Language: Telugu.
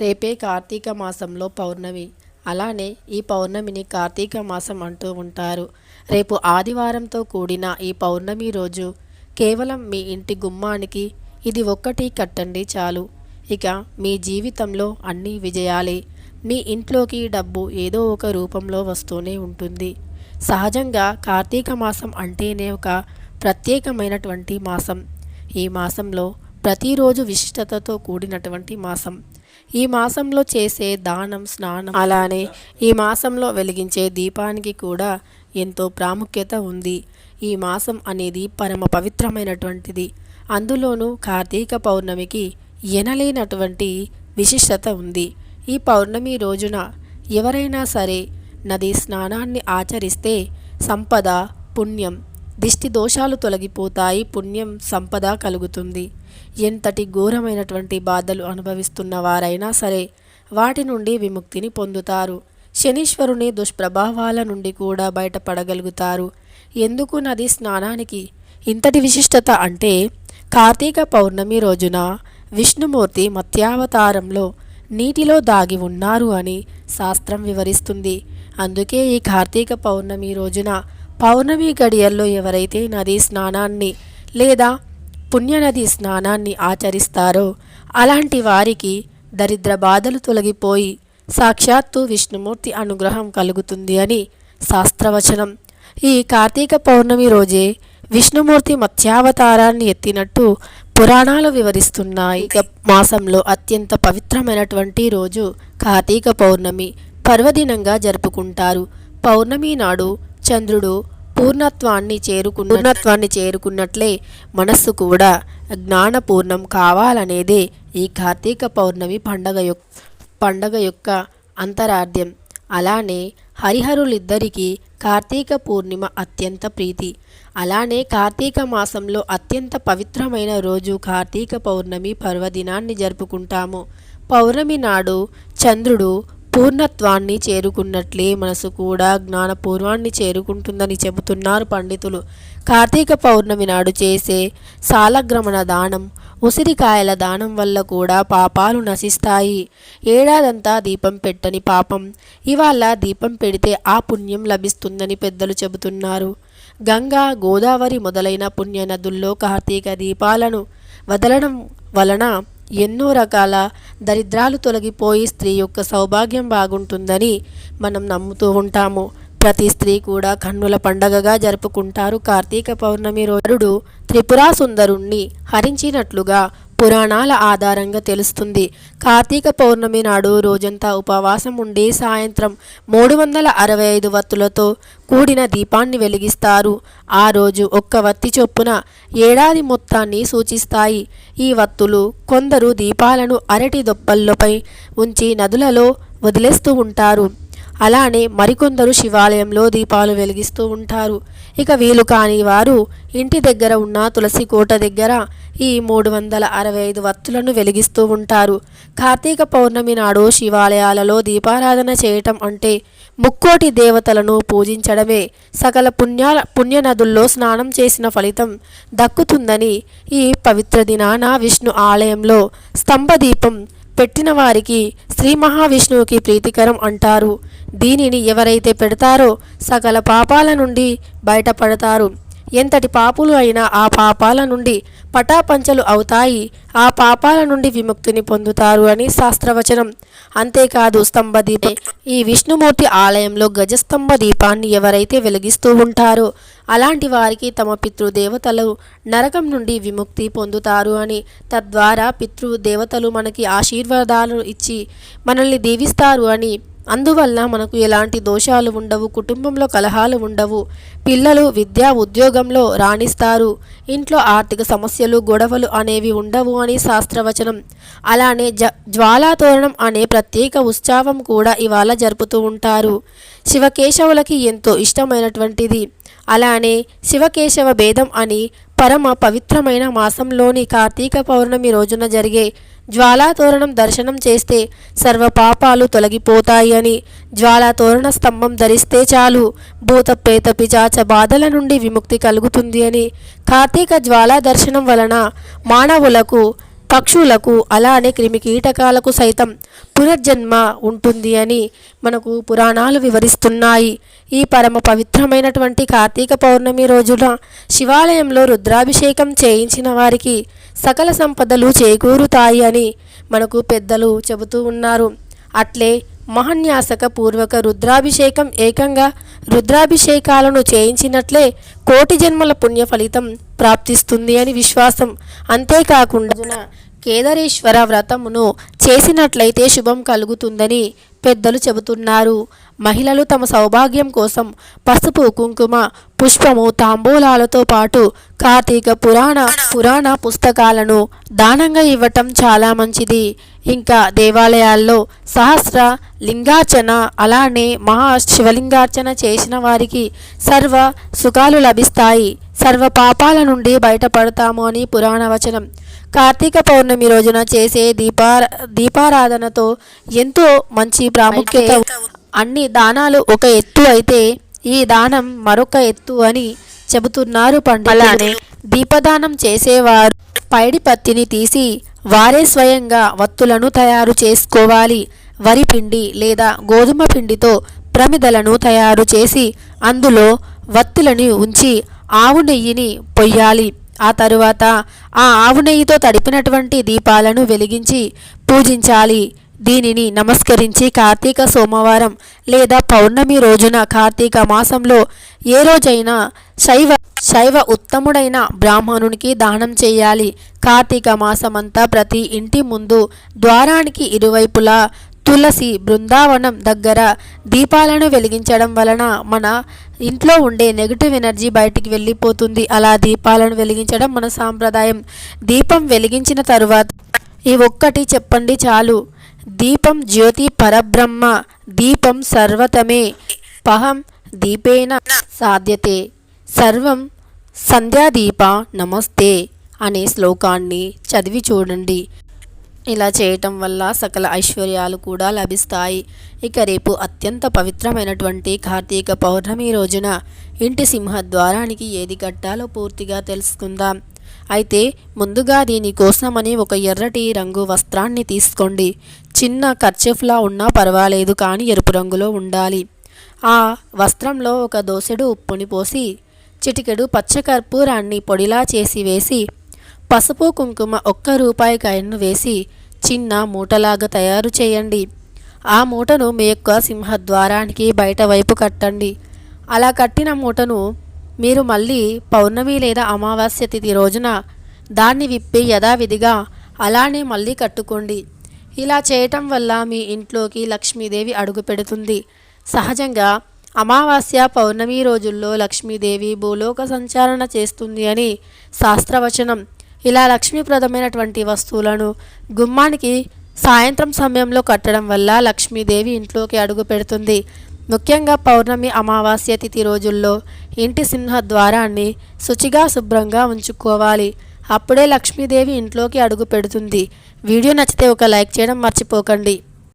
రేపే కార్తీక మాసంలో పౌర్ణమి. అలానే ఈ పౌర్ణమిని కార్తీక మాసం అంటూ ఉంటారు. రేపు ఆదివారంతో కూడిన ఈ పౌర్ణమి రోజు కేవలం మీ ఇంటి గుమ్మానికి ఇది ఒక్కటి కట్టండి చాలు. ఇక మీ జీవితంలో అన్ని విజయాలే. మీ ఇంట్లోకి డబ్బు ఏదో ఒక రూపంలో వస్తూనే ఉంటుంది. సహజంగా కార్తీక మాసం అంటేనే ఒక ప్రత్యేకమైనటువంటి మాసం. ఈ మాసంలో ప్రతిరోజు విశిష్టతతో కూడినటువంటి మాసం. ఈ మాసంలో చేసే దానం స్నానం అలానే ఈ మాసంలో వెలిగించే దీపానికి కూడా ఎంతో ప్రాముఖ్యత ఉంది. ఈ మాసం అనేది పరమ పవిత్రమైనటువంటిది. అందులోనూ కార్తీక పౌర్ణమికి ఎనలేనటువంటి విశిష్టత ఉంది. ఈ పౌర్ణమి రోజున ఎవరైనా సరే నది స్నానాన్ని ఆచరిస్తే సంపద పుణ్యం దిష్టి దోషాలు తొలగిపోతాయి పుణ్యం సంపద కలుగుతుంది. ఎంతటి ఘోరమైనటువంటి బాధలు అనుభవిస్తున్న వారైనా సరే వాటి నుండి విముక్తిని పొందుతారు. శనీశ్వరుని దుష్ప్రభావాల నుండి కూడా బయటపడగలుగుతారు. ఎందుకు నది స్నానానికి ఇంతటి విశిష్టత అంటే కార్తీక పౌర్ణమి రోజున విష్ణుమూర్తి మత్స్యావతారంలో నీటిలో దాగి ఉన్నారు అని శాస్త్రం వివరిస్తుంది. అందుకే ఈ కార్తీక పౌర్ణమి రోజున పౌర్ణమి గడియల్లో ఎవరైతే నదీ స్నానాన్ని లేదా పుణ్యనది స్నానాన్ని ఆచరిస్తారో. అలాంటి వారికి దరిద్ర బాధలు తొలగిపోయి సాక్షాత్తు విష్ణుమూర్తి అనుగ్రహం కలుగుతుంది అని శాస్త్రవచనం. ఈ కార్తీక పౌర్ణమి రోజే విష్ణుమూర్తి మత్స్యావతారాన్ని ఎత్తినట్టు పురాణాలు వివరిస్తున్నాయి. మాసంలో అత్యంత పవిత్రమైనటువంటి రోజు కార్తీక పౌర్ణమి. పర్వదినంగా జరుపుకుంటారు. పౌర్ణమి నాడు చంద్రుడు పూర్ణత్వాన్ని చేరుకున్న పూర్ణత్వాన్ని చేరుకున్నట్లే మనస్సు కూడా జ్ఞానపూర్ణం కావాలనేదే ఈ కార్తీక పౌర్ణమి పండగ యొక్క పండగ యొక్క అంతరార్థం అలానే హరిహరులిద్దరికీ కార్తీక పూర్ణిమ అత్యంత ప్రీతి. అలానే కార్తీక మాసంలో అత్యంత పవిత్రమైన రోజు కార్తీక పౌర్ణమి పర్వదినాన్ని జరుపుకుంటాము. పౌర్ణమి నాడు చంద్రుడు పూర్ణత్వాన్ని చేరుకున్నట్లే మనసు కూడా జ్ఞానపూర్వాన్ని చేరుకుంటుందని చెబుతున్నారు పండితులు. కార్తీక పౌర్ణమి నాడు చేసే సాలగ్రమణ దానం ఉసిరికాయల దానం వల్ల కూడా పాపాలు నశిస్తాయి. ఏడాదంతా దీపం పెట్టని పాపం ఇవాళ దీపం పెడితే ఆ పుణ్యం లభిస్తుందని పెద్దలు చెబుతున్నారు. గంగా గోదావరి మొదలైన పుణ్య నదుల్లో కార్తీక దీపాలను వదలడం వలన ఎన్నో రకాల దరిద్రాలు తొలగిపోయి స్త్రీ యొక్క సౌభాగ్యం బాగుంటుందని మనం నమ్ముతూ ఉంటాము. ప్రతి స్త్రీ కూడా కన్నుల పండగగా జరుపుకుంటారు. కార్తీక పౌర్ణమి రోజుడు త్రిపురా సుందరుణ్ణి హరించినట్లుగా పురాణాల ఆధారంగా తెలుస్తుంది. కార్తీక పౌర్ణమి నాడు రోజంతా ఉపవాసం ఉండి సాయంత్రం మూడు వందల అరవై ఐదు వత్తులతో కూడిన దీపాన్ని వెలిగిస్తారు. ఆ రోజు ఒక్క వత్తి చొప్పున ఏడాది మొత్తాన్ని సూచిస్తాయి. ఈ వత్తులు కొందరు దీపాలను అరటి దొప్పల్లోపై ఉంచి నదులలో వదిలేస్తూ ఉంటారు. అలానే మరికొందరు శివాలయంలో దీపాలు వెలిగిస్తూ ఉంటారు. ఇక వీలు కాని వారు ఇంటి దగ్గర ఉన్న తులసి కోట దగ్గర ఈ మూడు వందల అరవై ఐదు వత్తులను వెలిగిస్తూ ఉంటారు. కార్తీక పౌర్ణమి నాడు శివాలయాలలో దీపారాధన చేయటం అంటే ముక్కోటి దేవతలను పూజించడమే. సకల పుణ్యాల పుణ్యనదుల్లో స్నానం చేసిన ఫలితం దక్కుతుందని ఈ పవిత్ర దినాన విష్ణు ఆలయంలో స్తంభదీపం పెట్టిన వారికి శ్రీ మహావిష్ణువుకి ప్రీతికరం అంటారు. దీనిని ఎవరైతే పెడతారో సకల పాపాల నుండి బయటపడతారు. ఎంతటి పాపులు అయినా ఆ పాపాల నుండి పటాపంచలు అవుతాయి. ఆ పాపాల నుండి విముక్తిని పొందుతారు అని శాస్త్రవచనం. అంతేకాదు స్తంభ దీపం ఈ విష్ణుమూర్తి ఆలయంలో గజస్తంభ దీపాన్ని ఎవరైతే వెలిగిస్తూ ఉంటారో అలాంటి వారికి తమ పితృదేవతలు నరకం నుండి విముక్తి పొందుతారు అని తద్వారా పితృదేవతలు మనకి ఆశీర్వాదాలు ఇచ్చి మనల్ని దీవిస్తారు అని అందువల్ల మనకు ఎలాంటి దోషాలు ఉండవు కుటుంబంలో కలహాలు ఉండవు. పిల్లలు విద్యా ఉద్యోగంలో రాణిస్తారు. ఇంట్లో ఆర్థిక సమస్యలు గొడవలు అనేవి ఉండవు అని శాస్త్రవచనం. అలానే జ జ్వాలాతోరణం అనే ప్రత్యేక ఉత్సవం కూడా ఇవాళ జరుపుతూ ఉంటారు. శివకేశవులకి ఎంతో ఇష్టమైనటువంటిది. అలానే శివకేశవ భేదం అని పరమ పవిత్రమైన మాసంలోని కార్తీక పౌర్ణమి రోజున జరిగే జ్వాలాతోరణం దర్శనం చేస్తే సర్వ పాపాలు తొలగిపోతాయి అని జ్వాలాతోరణ స్తంభం ధరిస్తే చాలు. భూత ప్రేత పిచాచ బాధల నుండి విముక్తి కలుగుతుంది అని. కార్తీక జ్వాలా దర్శనం వలన మానవులకు పక్షులకు అలానే క్రిమి కీటకాలకు సైతం పునర్జన్మ ఉంటుంది అని మనకు పురాణాలు వివరిస్తున్నాయి. ఈ పరమ పవిత్రమైనటువంటి కార్తీక పౌర్ణమి రోజున శివాలయంలో రుద్రాభిషేకం చేయించిన వారికి సకల సంపదలు చేకూరుతాయి అని మనకు పెద్దలు చెబుతూ ఉన్నారు. అట్లే మహన్యాసక పూర్వక రుద్రాభిషేకం ఏకంగా రుద్రాభిషేకాలను చేయించినట్లే కోటి జన్మల పుణ్య ఫలితం ప్రాప్తిస్తుంది అని విశ్వాసం. అంతేకాకుండా కేదారేశ్వర వ్రతమును చేసినట్లయితే శుభం కలుగుతుందని పెద్దలు చెబుతున్నారు. మహిళలు తమ సౌభాగ్యం కోసం పసుపు కుంకుమ పుష్పము తాంబూలాలతో పాటు కార్తీక పురాణ పురాణ పుస్తకాలను దానంగా ఇవ్వటం చాలా మంచిది. ఇంకా దేవాలయాల్లో సహస్ర లింగార్చన అలానే మహా శివలింగార్చన చేసిన వారికి సర్వ సుఖాలు లభిస్తాయి. సర్వ పాపాల నుండి బయటపడతాము అని పురాణ వచనం. కార్తీక పౌర్ణమి రోజున చేసే దీపా దీపారాధనతో ఎంతో మంచి ప్రాముఖ్యత అన్ని దానాలు ఒక ఎత్తు అయితే ఈ దానం మరొక ఎత్తు అని చెబుతున్నారు పండుగలానే దీపదానం చేసేవారు పైడి పత్తిని తీసి వారే స్వయంగా వత్తులను తయారు చేసుకోవాలి. వరి పిండి లేదా గోధుమ పిండితో ప్రమిదలను తయారు చేసి అందులో వత్తులని ఉంచి ఆవు నెయ్యిని పొయ్యాలి. ఆ తరువాత ఆ ఆవు నెయ్యితో తడిపినటువంటి దీపాలను వెలిగించి పూజించాలి. దీనిని నమస్కరించి కార్తీక సోమవారం లేదా పౌర్ణమి రోజున కార్తీక మాసంలో ఏ రోజైనా శైవ శైవ ఉత్తముడైన బ్రాహ్మణునికి దానం చేయాలి. కార్తీక మాసమంతా ప్రతి ఇంటి ముందు ద్వారానికి ఇరువైపులా తులసి బృందావనం దగ్గర దీపాలను వెలిగించడం వలన మన ఇంట్లో ఉండే నెగిటివ్ ఎనర్జీ బయటికి వెళ్ళిపోతుంది. అలా దీపాలను వెలిగించడం మన సాంప్రదాయం. దీపం వెలిగించిన తరువాత ఈ ఒక్కటి చెప్పండి చాలు. దీపం జ్యోతి పరబ్రహ్మ దీపం సర్వతమే పహం దీపేన సాధ్యతే. సర్వం సంధ్యాదీప నమస్తే అనే శ్లోకాన్ని చదివి చూడండి. ఇలా చేయటం వల్ల సకల ఐశ్వర్యాలు కూడా లభిస్తాయి. ఇక రేపు అత్యంత పవిత్రమైనటువంటి కార్తీక పౌర్ణమి రోజున ఇంటి సింహద్వారానికి ఏది కట్టాలో పూర్తిగా తెలుసుకుందాం. అయితే ముందుగా దీనికోసమని ఒక ఎర్రటి రంగు వస్త్రాన్ని తీసుకోండి. చిన్న కర్చెఫ్లా ఉన్నా పర్వాలేదు కానీ ఎరుపు రంగులో ఉండాలి. ఆ వస్త్రంలో ఒక దోసెడు ఉప్పుని పోసి చిటికెడు పచ్చకర్పూరాన్ని పొడిలా చేసి వేసి పసుపు కుంకుమ ఒక్క రూపాయి కాయను వేసి చిన్న మూటలాగా తయారు చేయండి. ఆ మూటను మీ యొక్క సింహద్వారానికి బయట వైపు కట్టండి. అలా కట్టిన మూటను మీరు మళ్ళీ పౌర్ణమి లేదా అమావాస్య తిథి రోజున దాన్ని విప్పి యథావిధిగా అలానే మళ్ళీ కట్టుకోండి. ఇలా చేయటం వల్ల మీ ఇంట్లోకి లక్ష్మీదేవి అడుగు పెడుతుంది. సహజంగా అమావాస్య పౌర్ణమి రోజుల్లో లక్ష్మీదేవి భూలోక సంచారణ చేస్తుంది అని శాస్త్రవచనం. ఇలా లక్ష్మీప్రదమైనటువంటి వస్తువులను గుమ్మానికి సాయంత్రం సమయంలో కట్టడం వల్ల లక్ష్మీదేవి ఇంట్లోకి అడుగు పెడుతుంది. ముఖ్యంగా పౌర్ణమి అమావాస్య తిథి రోజుల్లో ఇంటి సింహ ద్వారాన్ని శుచిగా శుభ్రంగా ఉంచుకోవాలి. అప్పుడే లక్ష్మీదేవి ఇంట్లోకి అడుగు పెడుతుంది. వీడియో నచ్చితే ఒక లైక్ చేయడం మర్చిపోకండి.